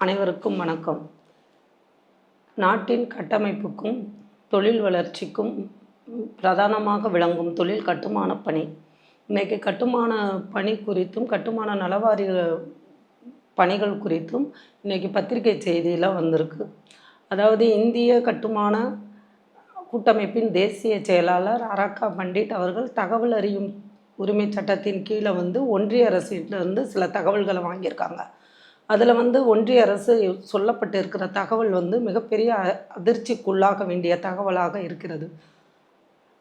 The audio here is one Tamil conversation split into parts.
அனைவருக்கும் வணக்கம். நாட்டின் கட்டமைப்புக்கும் தொழில் வளர்ச்சிக்கும் பிரதானமாக விளங்கும் தொழில் கட்டுமான பணி. இன்றைக்கு கட்டுமான பணி குறித்தும் கட்டுமான நலவாரிய பணிகள் குறித்தும் இன்றைக்கி பத்திரிகை செய்தியில் வந்திருக்கு. அதாவது இந்திய கட்டுமான கூட்டமைப்பின் தேசிய செயலாளர் அரக்கா பண்டிட் அவர்கள் தகவல் அறியும் உரிமை சட்டத்தின் கீழே வந்து ஒன்றிய அரசிலிருந்து சில தகவல்களை வாங்கியிருக்காங்க. அதில் வந்து ஒன்றிய அரசு சொல்லப்பட்டு இருக்கிற தகவல் வந்து மிகப்பெரிய அ- அதிர்ச்சிக்குள்ளாக வேண்டிய தகவலாக இருக்கிறது.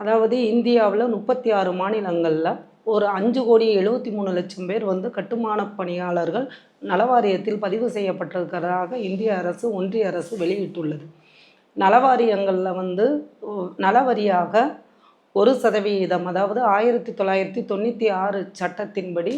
அதாவது இந்தியாவில் முப்பத்தி ஆறு மாநிலங்களில் ஒரு அஞ்சு கோடி எழுபத்தி மூணு லட்சம் பேர் வந்து கட்டுமான பணியாளர்கள் நலவாரியத்தில் பதிவு செய்யப்பட்டிருக்கிறதாக இந்திய அரசு ஒன்றிய அரசு வெளியிட்டுள்ளது. நலவாரியங்களில் வந்து நலவரியாக ஒரு சதவீதம் அதாவது ஆயிரத்தி தொள்ளாயிரத்தி தொண்ணூற்றி ஆறு சட்டத்தின்படி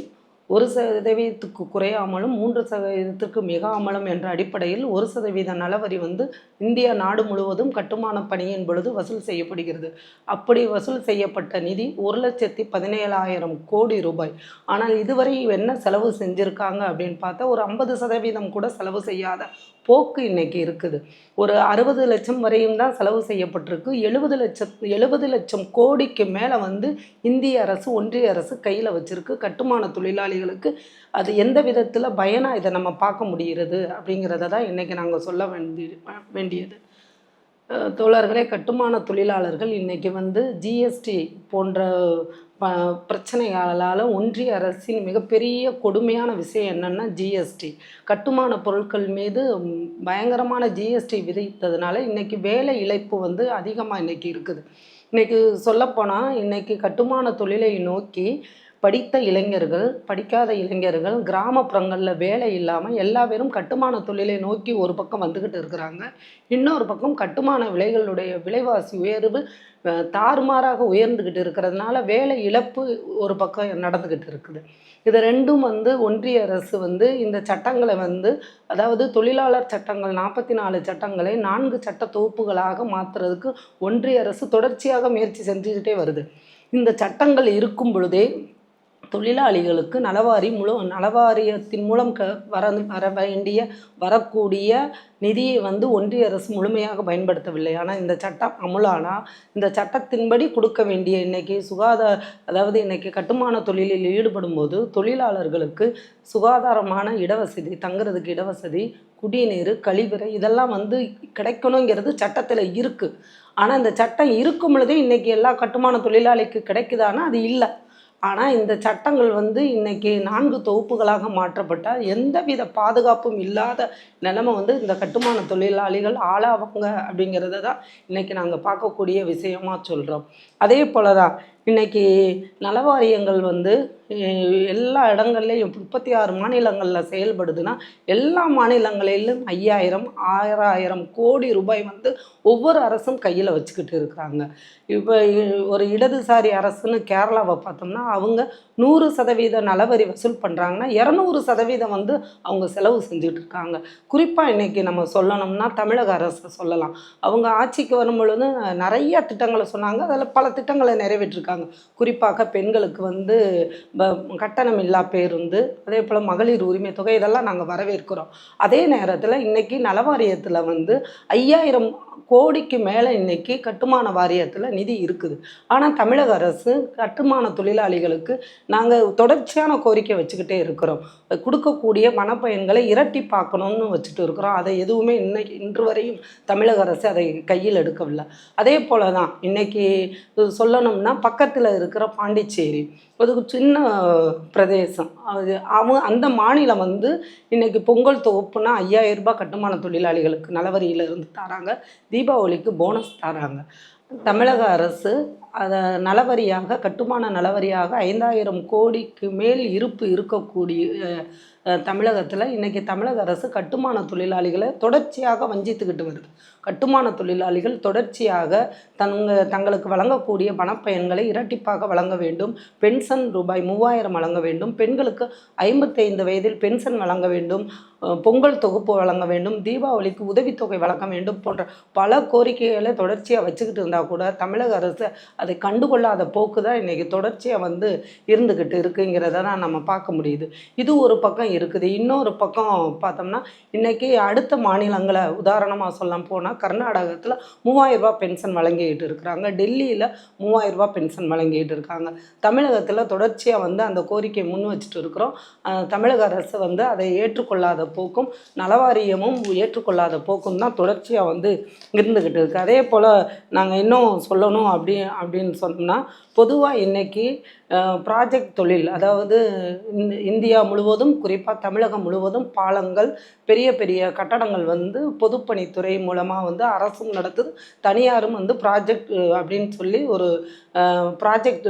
ஒரு சதவீதத்துக்கு குறையாமலும் மூன்று சதவீதத்திற்கு மிகாமலும் என்ற அடிப்படையில் ஒரு சதவீத நலவரி வந்து இந்திய நாடு முழுவதும் கட்டுமான பணியின் பொழுது வசூல் செய்யப்படுகிறது. அப்படி வசூல் செய்யப்பட்ட நிதி ஒரு லட்சத்தி பதினேழாயிரம் கோடி ரூபாய். ஆனால் இதுவரை என்ன செலவு செஞ்சுருக்காங்க அப்படின்னு பார்த்தா ஒரு ஐம்பது சதவீதம் கூட செலவு செய்யாத போக்கு இன்னைக்கு இருக்குது. ஒரு அறுபது லட்சம் வரையும் தான் செலவு செய்யப்பட்டிருக்கு. எழுபது லட்சம் எழுபது லட்சம் கோடிக்கு மேலே வந்து இந்திய அரசு ஒன்றிய அரசு கையில் வச்சிருக்கு. கட்டுமான தொழிலாளிகளுக்கு அது எந்த விதத்தில் பயனாக இதை நம்ம பார்க்க முடிகிறது அப்படிங்கிறத தான் இன்றைக்கி நாங்கள் சொல்ல வேண்டி வேண்டியது. தோழர்களே கட்டுமான தொழிலாளர்கள் இன்றைக்கி வந்து ஜிஎஸ்டி போன்ற ப பிரச்சனைகளால் ஒன்றிய அரசின் மிகப்பெரிய கொடுமையான விஷயம் என்னென்னா ஜிஎஸ்டி கட்டுமான பொருட்கள் மீது பயங்கரமான ஜிஎஸ்டி விதித்ததுனால இன்றைக்கி வேலை இழப்பு வந்து அதிகமாக இன்றைக்கி இருக்குது. இன்றைக்கி சொல்லப்போனால் இன்றைக்கி கட்டுமான தொழிலை நோக்கி படித்த இளைஞர்கள் படிக்காத இளைஞர்கள் கிராமப்புறங்களில் வேலை இல்லாமல் எல்லா பேரும் கட்டுமான தொழிலை நோக்கி ஒரு பக்கம் வந்துக்கிட்டு இருக்கிறாங்க. இன்னொரு பக்கம் கட்டுமான விலைகளுடைய விலைவாசி உயர்வு தாறுமாறாக உயர்ந்துக்கிட்டு இருக்கிறதுனால வேலை இழப்பு ஒரு பக்கம் நடந்துக்கிட்டு இருக்குது. இது ரெண்டும் வந்து ஒன்றிய அரசு வந்து இந்த சட்டங்களை வந்து அதாவது தொழிலாளர் சட்டங்கள் நாற்பத்தி நாலு சட்டங்களை நான்கு சட்ட தொகுப்புகளாக மாற்றுறதுக்கு ஒன்றிய அரசு தொடர்ச்சியாக முயற்சி செஞ்சுக்கிட்டே வருது. இந்த சட்டங்கள் இருக்கும் பொழுதே தொழிலாளிகளுக்கு நலவாரி முழு நலவாரியத்தின் மூலம் க வர வர வேண்டிய வரக்கூடிய நிதியை வந்து ஒன்றிய அரசு முழுமையாக பயன்படுத்தவில்லை. ஆனால் இந்த சட்டம் அமுலானா இந்த சட்டத்தின்படி கொடுக்க வேண்டிய இன்னைக்கு சுகாதார அதாவது இன்றைக்கி கட்டுமான தொழிலில் ஈடுபடும் போது தொழிலாளர்களுக்கு சுகாதாரமான இடவசதி தங்குறதுக்கு இடவசதி குடிநீர் கழிவறை இதெல்லாம் வந்து கிடைக்கணுங்கிறது சட்டத்தில் இருக்குது ஆனால் இந்த சட்டம் இருக்கும் பொழுதே இன்றைக்கி எல்லா கட்டுமான தொழிலாளிக்கு கிடைக்குதானா? அது இல்லை. ஆனால் இந்த சட்டங்கள் வந்து இன்னைக்கு நான்கு தொகுப்புகளாக மாற்றப்பட்டால் எந்தவித பாதுகாப்பும் இல்லாத நிலைமை வந்து இந்த கட்டுமான தொழிலாளிகள் ஆளாவாங்க அப்படிங்கிறத தான் இன்றைக்கி நாங்கள் பார்க்கக்கூடிய விஷயமாக சொல்கிறோம் அதே போல தான் இன்னைக்கு நலவாரியங்கள் வந்து எல்லா இடங்கள்லையும் முப்பத்தி ஆறு மாநிலங்களில் செயல்படுதுன்னா எல்லா மாநிலங்களிலும் ஐயாயிரம் ஆறாயிரம் கோடி ரூபாய் வந்து ஒவ்வொரு அரசும் கையில் வச்சுக்கிட்டு இருக்கிறாங்க. இப்போ ஒரு இடதுசாரி அரசுன்னு கேரளாவை பார்த்தோம்னா அவங்க நூறு சதவீத நலவரி வசூல் பண்ணுறாங்கன்னா இரநூறு சதவீதம் வந்து அவங்க செலவு செஞ்சுட்டு இருக்காங்க. குறிப்பாக இன்றைக்கி நம்ம சொல்லணும்னா தமிழக அரசு சொல்லலாம். அவங்க ஆட்சிக்கு வரும் பொழுது நிறைய திட்டங்களை சொன்னாங்க. அதில் பல திட்டங்களை நிறைவேற்றிருக்காங்க. குறிப்பாக பெண்களுக்கு வந்து ப- கட்டணம் இல்லா பேருந்து அதே போல் மகளிர் உரிமை தொகை இதெல்லாம் நாங்கள் வரவேற்கிறோம். அதே நேரத்தில் இன்னைக்கு நலவாரியத்தில் வந்து ஐயாயிரம் கோடிக்கு மேலே இன்னைக்கு கட்டுமான வாரியத்தில் நிதி இருக்குது. ஆனால் தமிழக அரசு கட்டுமான தொழிலாளிகளுக்கு நாங்கள் தொடர்ச்சியான கோரிக்கை வச்சுக்கிட்டே இருக்கிறோம். கொடுக்கக்கூடிய மனப்பயன்களை இரட்டி பார்க்கணும்னு வச்சுட்டு இருக்கிறோம். அதை எதுவுமே இன்னைக்கு இன்று வரையும் தமிழக அரசு அதை கையில் எடுக்கவில்லை. அதே போல தான் இன்றைக்கி சொல்லணும்னா பக்கத்தில் இருக்கிற பாண்டிச்சேரி அது சின்ன பிரதேசம். அது அவங்க அந்த மாநிலம் வந்து இன்றைக்கி பொங்கல் தொகுப்புனா ஐயாயிரம் ரூபாய் கட்டுமான தொழிலாளிகளுக்கு நலவரியிலிருந்து தராங்க. தீபாவளிக்கு போனஸ் தராங்க. தமிழக அரசு அதை நலவரியாக கட்டுமான நலவரியாக ஐந்தாயிரம் கோடிக்கு மேல் இருப்பு இருக்கக்கூடிய தமிழகத்தில் இன்னைக்கு தமிழக அரசு கட்டுமான தொழிலாளிகளை தொடர்ச்சியாக வஞ்சித்துக்கிட்டு வருது. கட்டுமான தொழிலாளிகள் தொடர்ச்சியாக தங்க தங்களுக்கு வழங்கக்கூடிய பணப்பயன்களை இரட்டிப்பாக வழங்க வேண்டும். பென்ஷன் ரூபாய் மூவாயிரம் வழங்க வேண்டும். பெண்களுக்கு ஐம்பத்தைந்து வயதில் பென்ஷன் வழங்க வேண்டும். பொங்கல் தொகுப்பு வழங்க வேண்டும். தீபாவளிக்கு உதவித்தொகை வழங்க வேண்டும் போன்ற பல கோரிக்கைகளை தொடர்ச்சியாக வச்சுக்கிட்டு இருந்தால் கூட தமிழக அரசு அதை கண்டுகொள்ளாத போக்கு தான் இன்றைக்கி தொடர்ச்சியாக வந்து இருந்துக்கிட்டு இருக்குங்கிறத தான் நம்ம பார்க்க முடியுது. இது ஒரு பக்கம் இருக்குது. இன்னொரு பக்கம் பார்த்தோம்னா இன்றைக்கி அடுத்த மாநிலங்களை உதாரணமாக சொல்ல போனால் கர்நாடகத்தில் மூவாயிரரூபா பென்ஷன் வழங்கிட்டு இருக்கிறாங்க. டெல்லியில் மூவாயிரரூபா பென்ஷன் வழங்கிட்டு இருக்காங்க. தமிழகத்தில் தொடர்ச்சியாக வந்து அந்த கோரிக்கையை முன் வச்சுட்டு இருக்கிறோம். தமிழக அரசு வந்து அதை ஏற்றுக்கொள்ளாத போக்கும் நலவாரியமும் ஏற்றுக்கொள்ளாத போக்கும் தான் தொடர்ச்சியாக வந்து இருந்துக்கிட்டு இருக்குது அதே போல் நாங்கள் இன்னும் சொல்லணும் அப்படி அப்படின்னு சொன்னோம்னா பொதுவாக இன்றைக்கி ப்ராஜெக்ட் தொழில் அதாவது இந்த இந்தியா முழுவதும் குறிப்பாக தமிழகம் முழுவதும் பாலங்கள் பெரிய பெரிய கட்டடங்கள் வந்து பொதுப்பணித்துறை மூலமாக வந்து அரசும் நடத்துது. தனியாரும் வந்து ப்ராஜெக்ட் அப்படின்னு சொல்லி ஒரு ப்ராஜெக்ட்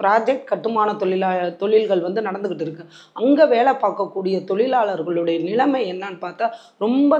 ப்ராஜெக்ட் கட்டுமான தொழிலா தொழில்கள் வந்து நடந்துக்கிட்டு இருக்கு. அங்கே வேலை பார்க்கக்கூடிய தொழிலாளர்களுடைய நிலைமை என்னன்னு பார்த்தா ரொம்ப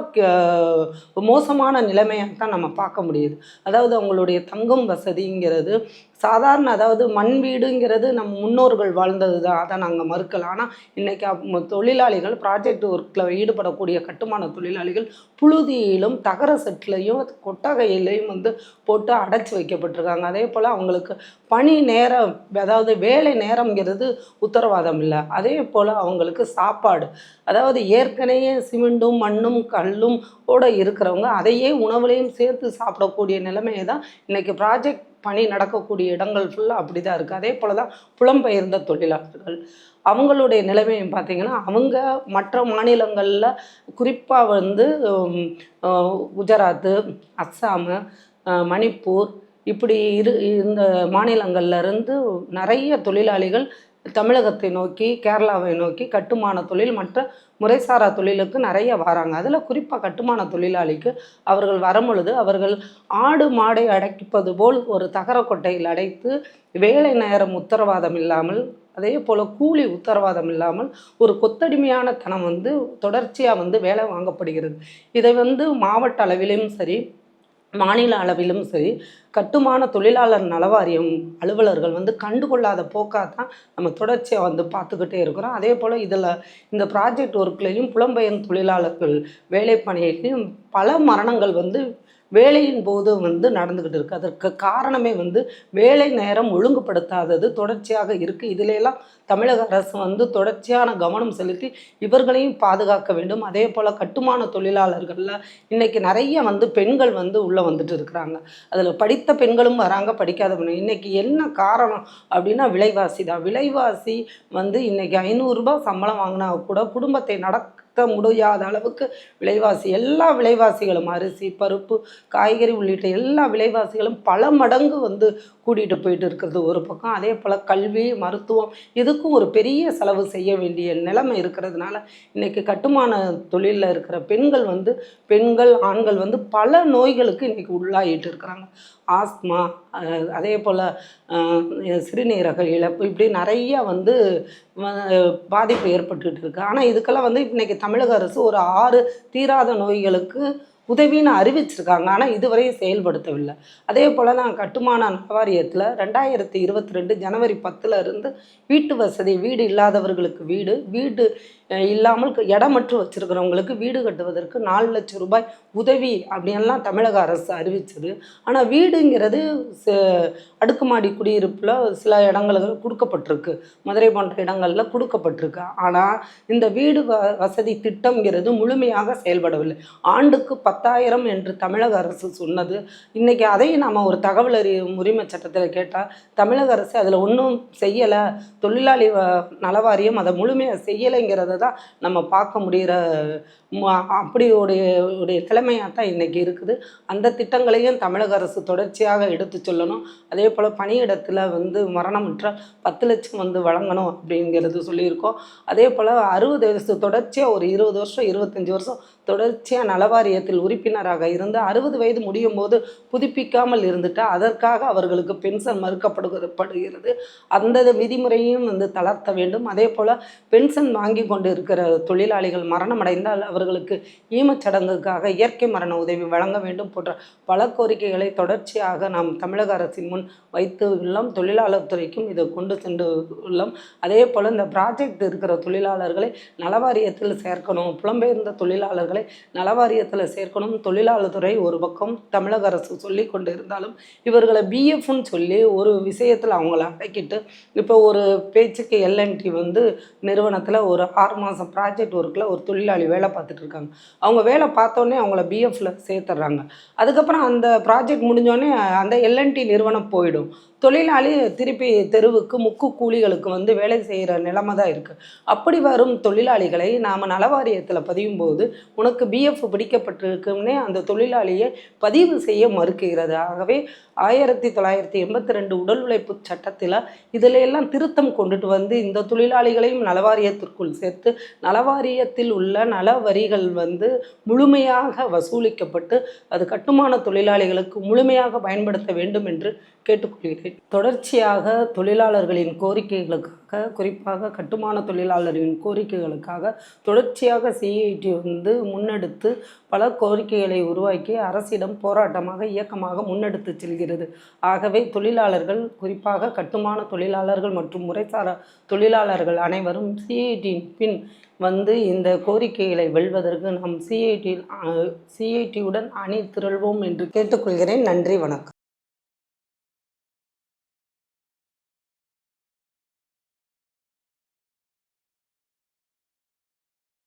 மோசமான நிலைமையாக தான் நம்ம பார்க்க முடியுது. அதாவது அவங்களுடைய தங்கும் வசதிங்கிறது entendeu? சாதாரண அதாவது மண் வீடுங்கிறது நம்ம முன்னோர்கள் வாழ்ந்தது தான் அதை நாங்கள் மறுக்கலாம் ஆனால் இன்றைக்கி தொழிலாளிகள் ப்ராஜெக்ட் ஒர்க்கில் ஈடுபடக்கூடிய கட்டுமான தொழிலாளிகள் புழுதியிலும் தகர செட்லையும் கொட்டகையிலையும் வந்து போட்டு அடைச்சி வைக்கப்பட்டிருக்காங்க. அதே போல் அவங்களுக்கு பணி நேரம் அதாவது வேலை நேரம்ங்கிறது உத்தரவாதம் இல்லை. அதே போல் அவங்களுக்கு சாப்பாடு அதாவது ஏற்கனவே சிமெண்டும் மண்ணும் கல்லும் ஓட இருக்கிறவங்க அதையே உணவுலையும் சேர்த்து சாப்பிடக்கூடிய நிலைமையை தான் இன்றைக்கி ப்ராஜெக்ட் பணி நடக்கக்கூடிய இடங்கள் ஃபுல்லாக அப்படி தான் இருக்குது அதே போல் தான் புலம்பெயர்ந்த தொழிலாளர்கள். அவங்களுடைய நிலைமையும் பார்த்தீங்கன்னா அவங்க மற்ற மாநிலங்களில் குறிப்பாக வந்து குஜராத்து அஸ்ஸாமு மணிப்பூர் இப்படி இரு இந்த மாநிலங்கள்லேருந்து நிறைய தொழிலாளிகள் தமிழகத்தை நோக்கி கேரளாவை நோக்கி கட்டுமான தொழில் மற்ற முறைசாரா தொழிலுக்கு நிறைய வராங்க. அதில் குறிப்பாக கட்டுமான தொழிலாளிக்கு அவர்கள் வரும்பொழுது அவர்கள் ஆடு மாடை அடைப்பது போல் ஒரு தகர கொட்டையில் அடைத்து வேலை நேரம் உத்தரவாதம் இல்லாமல் அதே போல் கூலி உத்தரவாதம் இல்லாமல் ஒரு கொத்தடிமையான தனம் வந்து தொடர்ச்சியாக வந்து வேலை வாங்கப்படுகிறது. இதை வந்து மாவட்ட அளவிலும் சரி மாநில அளவிலும் சரி கட்டுமான தொழிலாளர் நலவாரியம் அலுவலர்கள் வந்து கண்டுகொள்ளாத போக்காக தான் நம்ம தொடர்ச்சியாக வந்து பார்த்துக்கிட்டே இருக்கிறோம். அதே போல் இதில் இந்த ப்ராஜெக்ட் ஒர்க்லேயும் புலம்பெயர்ந்த தொழிலாளர்கள் வேலை பணியிலையும் பல மரணங்கள் வந்து வேலையின் போது வந்து நடந்துக்கிட்டு இருக்குது அதற்கு காரணமே வந்து வேலை நேரம் ஒழுங்குபடுத்தாதது தொடர்ச்சியாக இருக்குது இதிலெல்லாம் தமிழக அரசு வந்து தொடர்ச்சியான கவனம் செலுத்தி இவர்களையும் பாதுகாக்க வேண்டும். அதே போல் கட்டுமான தொழிலாளர்களில் இன்றைக்கி நிறைய வந்து பெண்கள் வந்து உள்ளே வந்துட்டு இருக்கிறாங்க. அதில் படித்த பெண்களும் வராங்க படிக்காத பெண்கள் இன்றைக்கி என்ன காரணம் அப்படின்னா விலைவாசி தான். விலைவாசி வந்து இன்றைக்கி ஐநூறுரூபா சம்பளம் வாங்கினா கூட குடும்பத்தை நடக்க முடியாத அளவுக்கு விலைவாசி எல்லா விலைவாசிகளும் அரிசி பருப்பு காய்கறி உள்ளிட்ட எல்லா விலைவாசிகளும் பல மடங்கு வந்து கூட்டிகிட்டு போயிட்டு இருக்கிறது ஒரு பக்கம். அதே போல் கல்வி மருத்துவம் இதுக்கும் ஒரு பெரிய செலவு செய்ய வேண்டிய நிலைமை இருக்கிறதுனால இன்றைக்கி கட்டுமான தொழிலில் இருக்கிற பெண்கள் வந்து பெண்கள் ஆண்கள் வந்து பல நோய்களுக்கு இன்றைக்கி உள்ளாயிட்டு இருக்கிறாங்க. ஆஸ்மா அதே போல் சிறுநீரக இழப்பு இப்படி நிறைய வந்து பாதிப்பு ஏற்பட்டுக்கிட்டு இருக்குது ஆனால் இதுக்கெல்லாம் வந்து இன்றைக்கி தமிழக அரசு ஒரு ஆறு தீராத நோய்களுக்கு உதவின்னு அறிவிச்சிருக்காங்க. ஆனால் இதுவரையும் செயல்படுத்தவில்லை. அதே போல் நான் கட்டுமான வாரியத்தில் ரெண்டாயிரத்தி இருபத்தி ரெண்டு ஜனவரி பத்தில் இருந்து வீட்டு வசதி வீடு இல்லாதவர்களுக்கு வீடு வீடு இல்லாமல் இடமற்று வச்சுருக்கிறவங்களுக்கு வீடு கட்டுவதற்கு நாலு லட்சம் ரூபாய் உதவி அப்படின்லாம் தமிழக அரசு அறிவிச்சது. ஆனால் வீடுங்கிறது ச- அடுக்குமாடி குடியிருப்பில் சில இடங்களுக்கு கொடுக்கப்பட்டிருக்கு. மதுரை போன்ற இடங்களில் கொடுக்கப்பட்டிருக்கு. ஆனால் இந்த வீடு வ வசதி திட்டம்ங்கிறது முழுமையாக செயல்படவில்லை. ஆண்டுக்கு பத்தாயிரம் என்று தமிழக அரசு சொன்னது. இன்றைக்கி அதையும் நம்ம ஒரு தகவல் அறியும் உரிமை சட்டத்தில் கேட்டால் தமிழக அரசு அதில் ஒன்றும் செய்யலை. தொழிலாளி வ- நலவாரியம் அதை முழுமையாக செய்யலைங்கிறத தான் நம்ம பார்க்க முடிகிற அப்படி உடைய உடைய திறமையாக தான் இன்றைக்கி இருக்குது. அந்த திட்டங்களையும் தமிழக அரசு தொடர்ச்சியாக எடுத்து சொல்லணும். அதே போல் பணியிடத்தில் வந்து மரணமுற்ற பத்து லட்சம் வந்து வழங்கணும் அப்படிங்கிறது சொல்லியிருக்கோம். அதே போல் அறுபது வயசு தொடர்ச்சியாக ஒரு இருபது வருஷம் இருபத்தஞ்சி வருஷம் தொடர்ச்சியாக நலவாரியத்தில் உறுப்பினராக இருந்து அறுபது வயது முடியும் போது புதுப்பிக்காமல் இருந்துட்டு அதற்காக அவர்களுக்கு பென்ஷன் மறுக்கப்படுகிறது. அந்த விதிமுறையும் வந்து தளர்த்த வேண்டும். அதே போல் பென்ஷன் வாங்கி கொண்டு இருக்கிற தொழிலாளிகள் மரணம் அடைந்தால் அவர்களுக்கு ஈமச்சடங்குக்காக இயற்கை மரண உதவி வழங்க வேண்டும் போன்ற பல கோரிக்கைகளை தொடர்ச்சியாக நாம் தமிழக அரசின் முன் வைத்து உள்ளோம். தொழிலாளர் துறைக்கும் இதை கொண்டு சென்று உள்ளோம். அதே போல் இந்த ப்ராஜெக்ட் இருக்கிற தொழிலாளர்களை நலவாரியத்தில் சேர்க்கணும். புலம்பெயர்ந்த தொழிலாளர்கள் நலவாரியத்தில் சேர்க்கணும் தொழிலாளர் துறை ஒரு பக்கம் தமிழக அரசு சொல்லி கொண்டு இருந்தாலும் இவர்களை பிஎஃப்னு சொல்லி ஒரு விஷயத்தில் அவங்கள அடக்கிட்டு இப்போ ஒரு பேச்சுக்கு எல்என்டி வந்து நிறுவனத்தில் ஒரு ஆறு மாதம் ப்ராஜெக்ட் ஒர்க்கில் ஒரு தொழிலாளி வேலை பார்த்துட்டு இருக்காங்க. அவங்க வேலை பார்த்தோன்னே அவங்கள பிஎஃப்பில் சேர்த்துட்றாங்க. அதுக்கப்புறம் அந்த ப்ராஜெக்ட் முடிஞ்சோடனே அந்த எல்என்டி நிறுவனம் போயிடும். தொழிலாளி திருப்பி தெருவுக்கு முக்கு கூலிகளுக்கு வந்து வேலை செய்கிற நிலைமை தான் இருக்குது அப்படி வரும் தொழிலாளிகளை நாம் நலவாரியத்தில் பதியும் போது உனக்கு பிஎஃப் பிடிக்கப்பட்டிருக்குன்னே அந்த தொழிலாளியை பதிவு செய்ய மறுக்கிறது. ஆகவே ஆயிரத்தி தொள்ளாயிரத்தி எண்பத்தி ரெண்டு உடல் உழைப்பு சட்டத்தில் இதில் எல்லாம் திருத்தம் கொண்டுட்டு வந்து இந்த தொழிலாளிகளையும் நலவாரியத்திற்குள் சேர்த்து நலவாரியத்தில் உள்ள நல வரிகள் வந்து முழுமையாக வசூலிக்கப்பட்டு அது கட்டுமான தொழிலாளிகளுக்கு முழுமையாக பயன்படுத்த வேண்டும் என்று கேட்டுக்கொள்கிறேன். தொடர்ச்சியாக தொழிலாளர்களின் கோரிக்கைகளுக்காக குறிப்பாக கட்டுமான தொழிலாளர்களின் கோரிக்கைகளுக்காக தொடர்ச்சியாக சிஐடி வந்து முன்னெடுத்து பல கோரிக்கைகளை உருவாக்கி அரசிடம் போராட்டமாக இயக்கமாக முன்னெடுத்து செல்கிறது. ஆகவே தொழிலாளர்கள் குறிப்பாக கட்டுமான தொழிலாளர்கள் மற்றும் முறைசாரா தொழிலாளர்கள் அனைவரும் சிஐடியின் பின் வந்து இந்த கோரிக்கைகளை வெல்வதற்கு நாம் சிஐடி சிஐடியுடன் அணி திரள்வோம் என்று கேட்டுக்கொள்கிறேன். நன்றி வணக்கம்.